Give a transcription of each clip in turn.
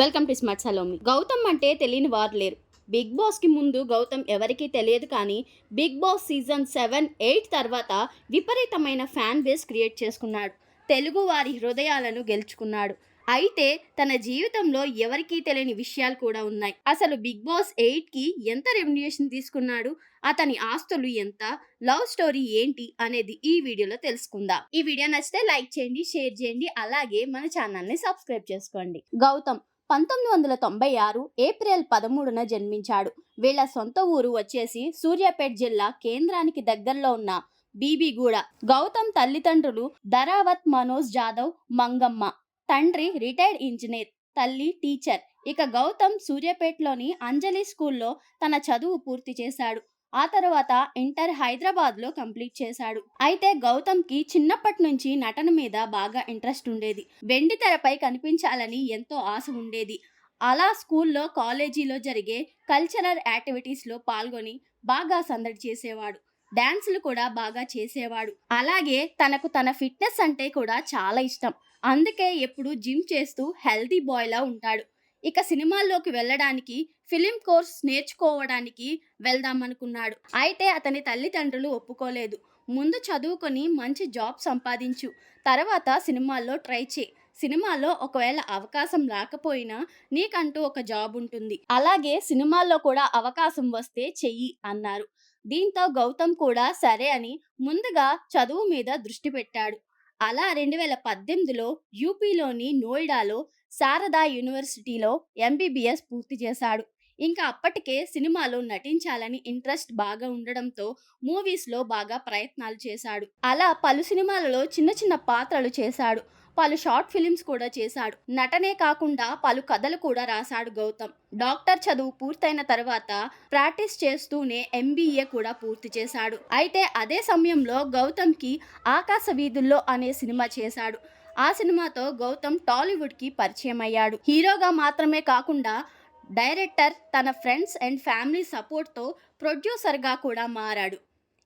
Welcome to smart Salomi. Gautam అంటే తెలియని వారు లేరు. బిగ్ బాస్కి ముందు గౌతమ్ ఎవరికీ తెలియదు కానీ Bigg Boss season seven eight తర్వాత విపరీతమైన ఫ్యాన్ బేస్ క్రియేట్ చేసుకున్నాడు. తెలుగు వారి హృదయాలను గెలుచుకున్నాడు. అయితే తన జీవితంలో ఎవరికీ తెలియని విషయాలు కూడా ఉన్నాయి. అసలు బిగ్ బాస్ ఎయిట్కి ఎంత రెమ్యునేషన్ తీసుకున్నాడు? అతని ఆస్తులు ఎంత? లవ్ స్టోరీ ఏంటి? అనేది ఈ వీడియోలో తెలుసుకుందాం. ఈ వీడియో నచ్చితే లైక్ చేయండి షేర్ చేయండి అలాగే మన ఛానల్ని సబ్స్క్రైబ్ చేసుకోండి. గౌతమ్ పంతొమ్మిది వందల తొంభై ఆరు ఏప్రిల్ పదమూడున జన్మించాడు. వీళ్ళ సొంత ఊరు వచ్చేసి సూర్యాపేట జిల్లా కేంద్రానికి దగ్గరలో ఉన్న బీబీగూడ. గౌతమ్ తల్లిదండ్రులు ధరావత్ మనోజ్ జాదవ్ మంగమ్మ. తండ్రి రిటైర్డ్ ఇంజనీర్ తల్లి టీచర్. ఇక గౌతమ్ సూర్యాపేటలోని అంజలి స్కూల్లో తన చదువు పూర్తి చేశాడు. ఆ తర్వాత ఇంటర్ హైదరాబాద్లో కంప్లీట్ చేశాడు. అయితే గౌతమ్కి చిన్నప్పటి నుంచి నటన మీద బాగా ఇంట్రెస్ట్ ఉండేది. వెండి తెరపై కనిపించాలని ఎంతో ఆశ ఉండేది. అలా స్కూల్లో కాలేజీలో జరిగే కల్చరల్ యాక్టివిటీస్లో పాల్గొని బాగా సందడి చేసేవాడు. డ్యాన్సులు కూడా బాగా చేసేవాడు. అలాగే తనకు తన ఫిట్నెస్ అంటే కూడా చాలా ఇష్టం. అందుకే ఎప్పుడు జిమ్ చేస్తూ హెల్తీ బాయ్లా ఉంటాడు. ఇక సినిమాల్లోకి వెళ్ళడానికి ఫిలిం కోర్స్ నేర్చుకోవడానికి వెళ్దామనుకున్నాడు. అయితే అతని తల్లిదండ్రులు ఒప్పుకోలేదు. ముందు చదువుకొని మంచి జాబ్ సంపాదించు. తర్వాత సినిమాల్లో ట్రై చేయి. సినిమాలో ఒకవేళ అవకాశం రాకపోయినా నీకంటూ ఒక జాబ్ ఉంటుంది. అలాగే సినిమాల్లో కూడా అవకాశం వస్తే చెయ్యి అన్నారు. దీంతో గౌతమ్ కూడా సరే అని ముందుగా చదువు మీద దృష్టి పెట్టాడు. అలా రెండు వేల పద్దెనిమిదిలో యూపీలోని నోయిడాలో శారదా యూనివర్సిటీలో ఎంబీబీఎస్ పూర్తి చేశాడు. ఇంకా అప్పటికే సినిమాలో నటించాలని ఇంట్రెస్ట్ బాగా ఉండడంతో మూవీస్లో బాగా ప్రయత్నాలు చేశాడు. అలా పలు సినిమాలలో చిన్న చిన్న పాత్రలు చేశాడు. పలు షార్ట్ ఫిలిమ్స్ కూడా చేశాడు. నటనే కాకుండా పలు కథలు కూడా రాశాడు గౌతమ్. డాక్టర్ చదువు పూర్తయిన తర్వాత ప్రాక్టీస్ చేస్తూనే ఎంబీఏ కూడా పూర్తి చేశాడు. అయితే అదే సమయంలో గౌతమ్కి ఆకాశ వీధుల్లో అనే సినిమా చేశాడు. ఆ సినిమాతో గౌతమ్ టాలీవుడ్కి పరిచయం అయ్యాడు. హీరోగా మాత్రమే కాకుండా డైరెక్టర్ తన ఫ్రెండ్స్ అండ్ ఫ్యామిలీ సపోర్ట్తో ప్రొడ్యూసర్గా కూడా మారాడు.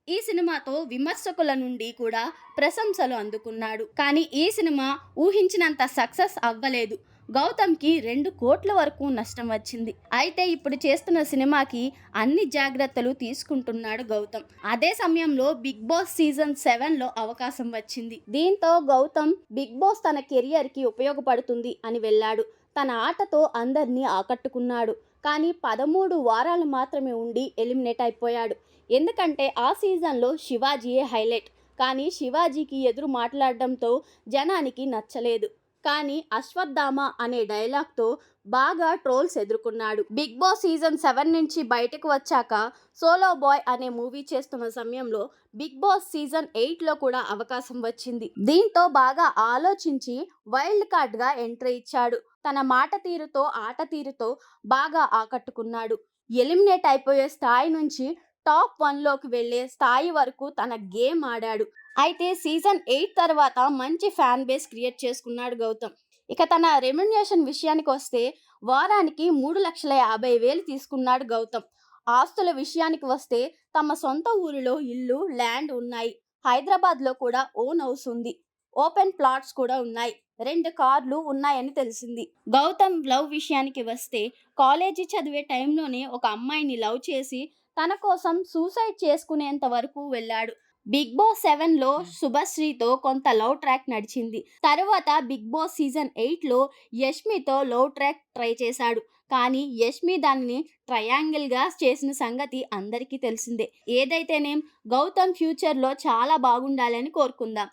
ఈ సినిమాతో విమర్శకుల నుండి కూడా ప్రశంసలు అందుకున్నాడు. కానీ ఈ సినిమా ఊహించినంత సక్సెస్ అవ్వలేదు. గౌతమ్కి రెండు కోట్ల వరకు నష్టం వచ్చింది. అయితే ఇప్పుడు చేస్తున్న సినిమాకి అన్ని జాగ్రత్తలు తీసుకుంటున్నాడు గౌతమ్. అదే సమయంలో బిగ్ బాస్ సీజన్ సెవెన్లో అవకాశం వచ్చింది. దీంతో గౌతమ్ బిగ్ బాస్ తన కెరియర్కి ఉపయోగపడుతుంది అని వెళ్ళాడు తన ఆటతో అందరినీ ఆకట్టుకున్నాడు. కానీ పదమూడు వారాలు మాత్రమే ఉండి ఎలిమినేట్ అయిపోయాడు. ఎందుకంటే ఆ సీజన్లో శివాజీయే హైలైట్. కానీ శివాజీకి ఎదురు మాట్లాడడంతో జనానికి నచ్చలేదు. కానీ అశ్వత్థామ అనే డైలాగ్తో బాగా ట్రోల్స్ ఎదుర్కొన్నాడు. బిగ్ బాస్ సీజన్ సెవెన్ నుంచి బయటకు వచ్చాక సోలో బాయ్ అనే మూవీ చేస్తున్న సమయంలో బిగ్ బాస్ సీజన్ ఎయిట్లో కూడా అవకాశం వచ్చింది. దీంతో బాగా ఆలోచించి వైల్డ్ కార్డ్గా ఎంట్రీ ఇచ్చాడు. తన మాట తీరుతో ఆట తీరుతో బాగా ఆకట్టుకున్నాడు. ఎలిమినేట్ అయిపోయే స్థాయి నుంచి టాప్ వన్లోకి వెళ్ళే స్థాయి వరకు తన గేమ్ ఆడాడు. అయితే సీజన్ ఎయిట్ తర్వాత మంచి ఫ్యాన్ బేస్ క్రియేట్ చేసుకున్నాడు గౌతమ్. ఇక తన రెమ్యునేషన్ విషయానికి వస్తే వారానికి మూడు లక్షల యాభై వేలు తీసుకున్నాడు గౌతమ్. ఆస్తుల విషయానికి వస్తే తమ సొంత ఊరిలో ఇల్లు ల్యాండ్ ఉన్నాయి. హైదరాబాద్లో కూడా ఓన్ హౌస్ ఉంది. ఓపెన్ ప్లాట్స్ కూడా ఉన్నాయి. రెండు కార్లు ఉన్నాయని తెలిసింది. గౌతమ్ లవ్ విషయానికి వస్తే కాలేజీ చదివే టైంలోనే ఒక అమ్మాయిని లవ్ చేసి తన కోసం సూసైడ్ చేసుకునేంత వరకు వెళ్ళాడు. బిగ్ బాస్ సెవెన్లో శుభశ్రీతో కొంత లవ్ ట్రాక్ నడిచింది. తరువాత బిగ్ బాస్ సీజన్ ఎయిట్లో యష్మితో లవ్ ట్రాక్ ట్రై చేశాడు. కానీ యష్మి దానిని ట్రయాంగిల్గా చేసిన సంగతి అందరికీ తెలిసిందే. ఏదైతేనేం గౌతమ్ ఫ్యూచర్లో చాలా బాగుండాలని కోరుకుందాం.